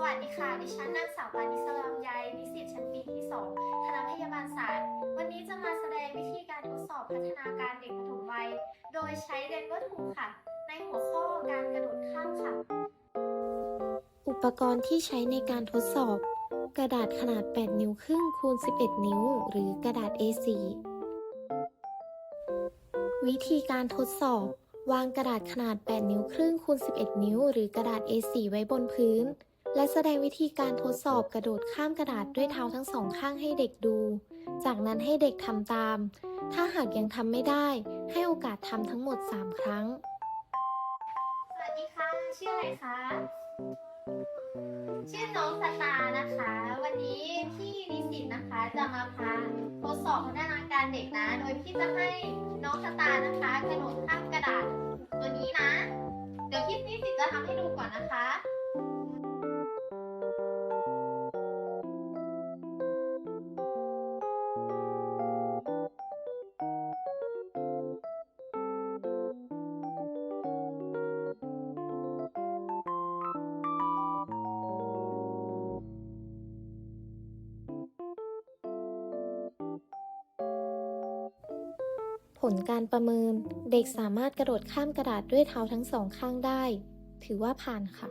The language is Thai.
สวัสดีค่ะ ดิฉันนางสาวปานิสลามยายนิสิตชั้นปีที่ 2 คณะพยาบาลศาสตร์ วันนี้จะมาแสดงวิธีการทดสอบพัฒนาการเด็กปฐมวัย โดยใช้เรนเวอร์ทูค่ะ ในหัวข้อการกระโดดข้ามค่ะ อุปกรณ์ที่ใช้ในการทดสอบ กระดาษขนาด 8 นิ้วครึ่งคูณ 11 นิ้ว หรือกระดาษ A4 วิธีการทดสอบ วางกระดาษขนาด 8 นิ้วครึ่งคูณ 11 นิ้ว หรือกระดาษ A4 ไว้บนพื้น และแสดงวิธีการทดสอบกระโดดข้ามกระดาษด้วยเท้าทั้งสองข้างให้เด็กดู จากนั้นให้เด็กทำตาม ถ้าหากยังทำไม่ได้ ให้โอกาสทำทั้งหมด 3 ครั้ง สวัสดีค่ะ ชื่ออะไรคะ ชื่อน้องสตาร์นะคะ วันนี้พี่นิสิตนะคะจะมาพาทดสอบพัฒนาการเด็กนะ โดยพี่จะให้น้องสตาร์นะคะกระโดดข้ามกระดาษตัวนี้นะ เดี๋ยวพี่นิสิตจะทำให้ดูก่อนนะคะ ผลการประเมิน เด็กสามารถกระโดดข้ามกระดาษด้วยเท้าทั้งสองข้างได้ ถือว่าผ่านค่ะ